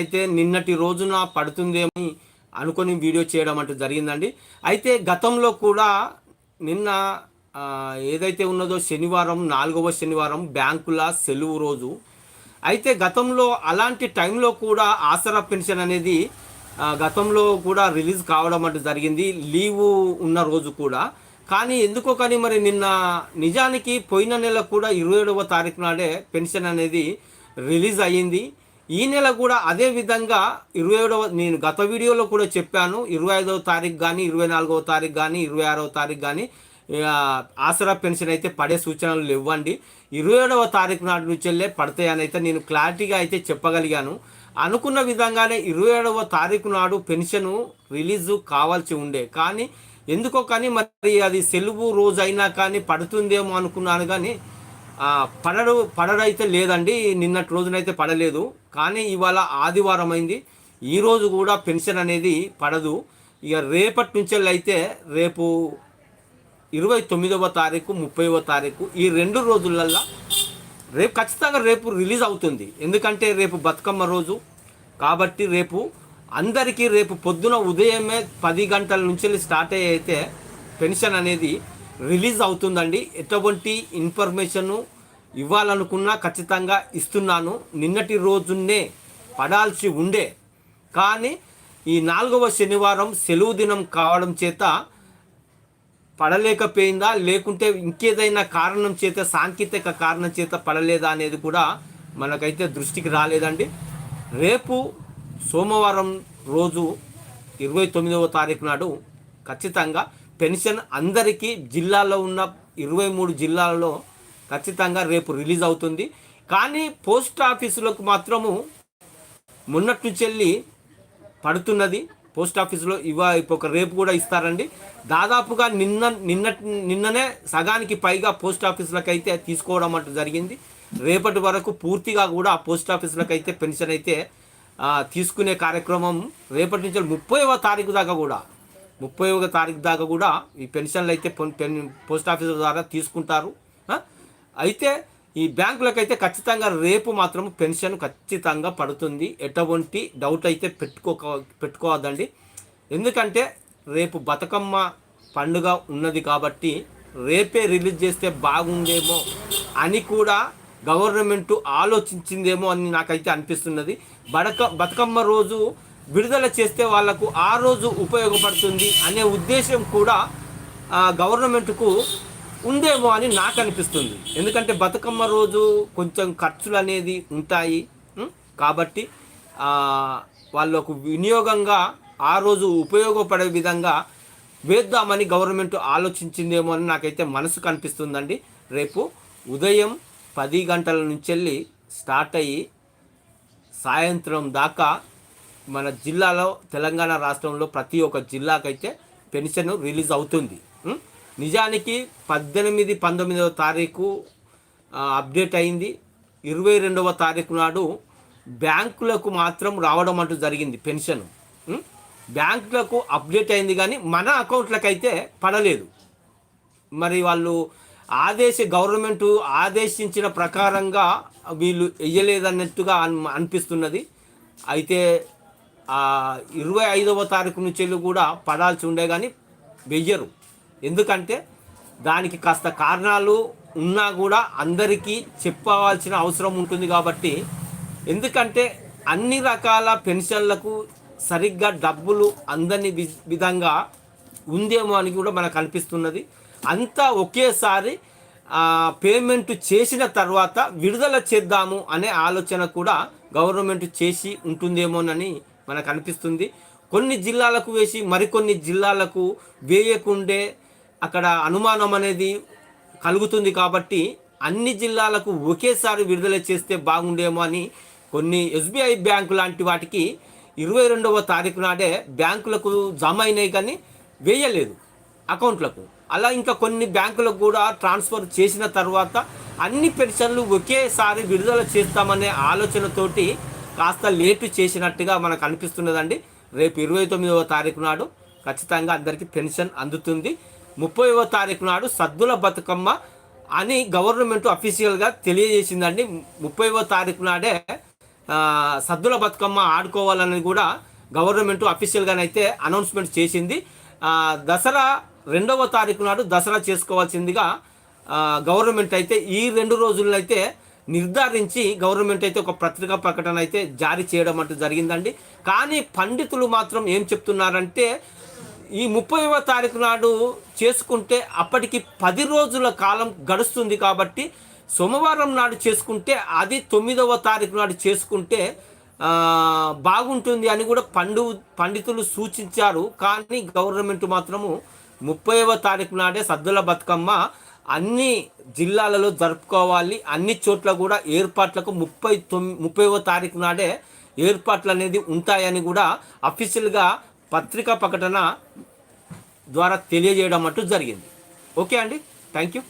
అయితే నిన్నటి రోజున పడుతుందేమో అని అనుకొని వీడియో చేయడం అంటూ జరిగిందండి. అయితే గతంలో కూడా నిన్న ఏదైతే ఉన్నదో శనివారం నాలుగవ శనివారం బ్యాంకుల సెలవు రోజు అయితే గతంలో అలాంటి టైంలో కూడా ఆసరా పెన్షన్ అనేది గతంలో కూడా రిలీజ్ కావడం అంటే జరిగింది. లీవు ఉన్న రోజు కూడా. కానీ ఎందుకో కానీ మరి నిన్న నిజానికి పోయిన నెల కూడా ఇరవై ఏడవ తారీఖు నాడే పెన్షన్ అనేది రిలీజ్ అయ్యింది. ఈ నెల కూడా అదే విధంగా ఇరవై ఏడవ నేను గత వీడియోలో కూడా చెప్పాను. ఇరవై ఐదవ తారీఖు కానీ ఇరవై నాలుగవ తారీఖు కానీ ఇరవై ఆరవ తారీఖు కానీ ఆసరా పెన్షన్ అయితే పడే సూచనలు ఇవ్వండి ఇరవై ఏడవ తారీఖు నాటి నుంచి వెళ్ళే పడతాయని అయితే నేను క్లారిటీగా అయితే చెప్పగలిగాను. అనుకున్న విధంగానే ఇరవై ఏడవ తారీఖు నాడు పెన్షన్ రిలీజ్ కావాల్సి ఉండే. కానీ ఎందుకో కానీ మరి అది సెలవు రోజు అయినా కానీ పడుతుందేమో అనుకున్నాను కానీ పడడు పడడైతే లేదండి నిన్నటి రోజునైతే పడలేదు. కానీ ఇవాళ ఆదివారం అయింది ఈరోజు కూడా పెన్షన్ అనేది పడదు. ఇక రేపటి నుంచి అయితే రేపు ఇరవై తొమ్మిదవ తారీఖు ముప్పైవ తారీఖు ఈ రెండు రోజులల్లో రేపు ఖచ్చితంగా రేపు రిలీజ్ అవుతుంది. ఎందుకంటే రేపు బతుకమ్మ రోజు. కాబట్టి రేపు అందరికీ రేపు పొద్దున ఉదయమే పది గంటల నుంచి స్టార్ట్ అయ్యి అయితే పెన్షన్ అనేది రిలీజ్ అవుతుందండి. ఎటువంటి ఇన్ఫర్మేషను ఇవ్వాలనుకున్నా ఖచ్చితంగా ఇస్తున్నాను. నిన్నటి రోజున్నే పడాల్సి ఉండే. కానీ ఈ నాలుగవ శనివారం సెలవు దినం కావడం చేత పడలేకపోయిందా? లేకుంటే ఇంకేదైనా కారణం చేత సాంకేతిక కారణం చేత పడలేదా అనేది కూడా మనకైతే దృష్టికి రాలేదండి. రేపు సోమవారం రోజు ఇరవై తొమ్మిదవ తారీఖు నాడు ఖచ్చితంగా పెన్షన్ అందరికీ జిల్లాలో ఉన్న ఇరవై మూడు జిల్లాలలో ఖచ్చితంగా రేపు రిలీజ్ అవుతుంది. కానీ పోస్ట్ ఆఫీసులకు మాత్రము మొన్నటి నుంచి వెళ్ళి పడుతున్నది. పోస్ట్ ఆఫీసులో ఇవా ఇప్పుడు ఒక రేపు కూడా ఇస్తారండి. దాదాపుగా నిన్న నిన్న నిన్ననే సగానికి పైగా పోస్ట్ ఆఫీసులకు అయితే తీసుకోవడం అంటూ జరిగింది. రేపటి వరకు పూర్తిగా కూడా ఆ పోస్ట్ ఆఫీసులకు అయితే పెన్షన్ అయితే తీసుకునే కార్యక్రమం రేపటి నుంచి ముప్పైవ తారీఖు దాకా కూడా ముప్పై ఒక తారీఖు దాకా కూడా ఈ పెన్షన్లు అయితే పెన్ పోస్ట్ ఆఫీసుల ద్వారా తీసుకుంటారు. అయితే ఈ బ్యాంకులకైతే ఖచ్చితంగా రేపు మాత్రం పెన్షన్ ఖచ్చితంగా పడుతుంది. ఎటువంటి డౌట్ అయితే పెట్టుకో పెట్టుకోవద్దండి. ఎందుకంటే రేపు బతుకమ్మ పండుగ ఉన్నది కాబట్టి రేపే రిలీజ్ చేస్తే బాగుండేమో అని కూడా గవర్నమెంట్ ఆలోచించిందేమో అని నాకైతే అనిపిస్తున్నది. బడక బతుకమ్మ రోజు విడుదల చేస్తే వాళ్ళకు ఆ రోజు ఉపయోగపడుతుంది అనే ఉద్దేశం కూడా గవర్నమెంట్కు ఉందేమో అని నాకు అనిపిస్తుంది. ఎందుకంటే బతుకమ్మ రోజు కొంచెం ఖర్చులు అనేది ఉంటాయి కాబట్టి వాళ్ళకు వినియోగంగా ఆ రోజు ఉపయోగపడే విధంగా వేద్దామని గవర్నమెంట్ ఆలోచించిందేమో అని నాకైతే మనసు కనిపిస్తుందండి రేపు ఉదయం పది గంటల నుంచి వెళ్ళి స్టార్ట్ అయ్యి సాయంత్రం దాకా మన జిల్లాలో తెలంగాణ రాష్ట్రంలో ప్రతి ఒక్క జిల్లాకైతే పెన్షన్ రిలీజ్ అవుతుంది. నిజానికి పద్దెనిమిది పంతొమ్మిదవ తారీఖు అప్డేట్ అయింది. ఇరవై రెండవ తారీఖు నాడు బ్యాంకులకు మాత్రం రావడం అంటూ జరిగింది పెన్షన్. బ్యాంకులకు అప్డేట్ అయింది కానీ మన అకౌంట్లకైతే పడలేదు. మరి వాళ్ళు ఆదేశ గవర్నమెంట్ ఆదేశించిన ప్రకారంగా వీళ్ళు వెయ్యలేదన్నట్టుగా అనిపిస్తున్నది. అయితే ఇరవై ఐదవ తారీఖు నుంచి వెళ్ళి కూడా పడాల్సి ఉండే కానీ వెయ్యరు. ఎందుకంటే దానికి కాస్త కారణాలు ఉన్నా కూడా అందరికీ చెప్పవలసిన అవసరం ఉంటుంది కాబట్టి ఎందుకంటే అన్ని రకాల పెన్షన్లకు సరిగ్గా డబ్బులు అందని వి- విధంగా ఉందేమో అని కూడా మనకు అనిపిస్తున్నది. అంతా ఒకేసారి పేమెంట్ చేసిన తర్వాత విడుదల చేద్దాము అనే ఆలోచన కూడా గవర్నమెంట్ చేసి ఉంటుందేమోనని మనకు అనిపిస్తుంది కొన్ని జిల్లాలకు వేసి మరికొన్ని జిల్లాలకు వేయకుండే అక్కడ అనుమానం అనేది కలుగుతుంది కాబట్టి అన్ని జిల్లాలకు ఒకేసారి విడుదల చేస్తే బాగుండేమో అని కొన్ని ఎస్బీఐ బ్యాంకు లాంటి వాటికి ఇరవై రెండవ తారీఖు నాడే బ్యాంకులకు జమ అయినాయి కానీ వేయలేదు అకౌంట్లకు. అలా ఇంకా కొన్ని బ్యాంకులకు కూడా ట్రాన్స్ఫర్ చేసిన తర్వాత అన్ని పెన్షన్లు ఒకేసారి విడుదల చేస్తామనే ఆలోచనతోటి కాస్త లేటు చేసినట్టుగా మనకు అనిపిస్తున్నదండి. రేపు ఇరవై తొమ్మిదవ తారీఖు నాడు ఖచ్చితంగా అందరికీ పెన్షన్ అందుతుంది. ముప్పైవ తారీఖు నాడు సద్దుల బతుకమ్మ అని గవర్నమెంట్ అఫీషియల్గా తెలియజేసిందండి. ముప్పైవ తారీఖు నాడే సద్దుల బతుకమ్మ ఆడుకోవాలని కూడా గవర్నమెంట్ అఫీషియల్గానైతే అనౌన్స్మెంట్ చేసింది. దసరా రెండవ తారీఖు నాడు దసరా చేసుకోవాల్సిందిగా గవర్నమెంట్ అయితే ఈ రెండు రోజుల్లో అయితే నిర్ధారించి గవర్నమెంట్ అయితే ఒక పత్రికా ప్రకటన అయితే జారీ చేయడం అంటూ జరిగిందండి. కానీ పండితులు మాత్రం ఏం చెప్తున్నారంటే ఈ ముప్పైవ తారీఖు నాడు చేసుకుంటే అప్పటికి పది రోజుల కాలం గడుస్తుంది కాబట్టి సోమవారం నాడు చేసుకుంటే అది తొమ్మిదవ తారీఖు నాడు చేసుకుంటే బాగుంటుంది అని కూడా పండు పండితులు సూచించారు. కానీ గవర్నమెంట్ మాత్రము ముప్పైవ తారీఖు నాడే సద్దుల బతుకమ్మ అన్ని జిల్లాలలో జరుపుకోవాలి. అన్ని చోట్ల కూడా ఏర్పాట్లకు ముప్పై తొమ్మిది ముప్పైవ తారీఖు నాడే ఏర్పాట్లు అనేది ఉంటాయని కూడా అఫీషియల్గా పత్రికా ప్రకటన ద్వారా తెలియజేయడం అంటూ జరిగింది. ఓకే అండి. Thank you.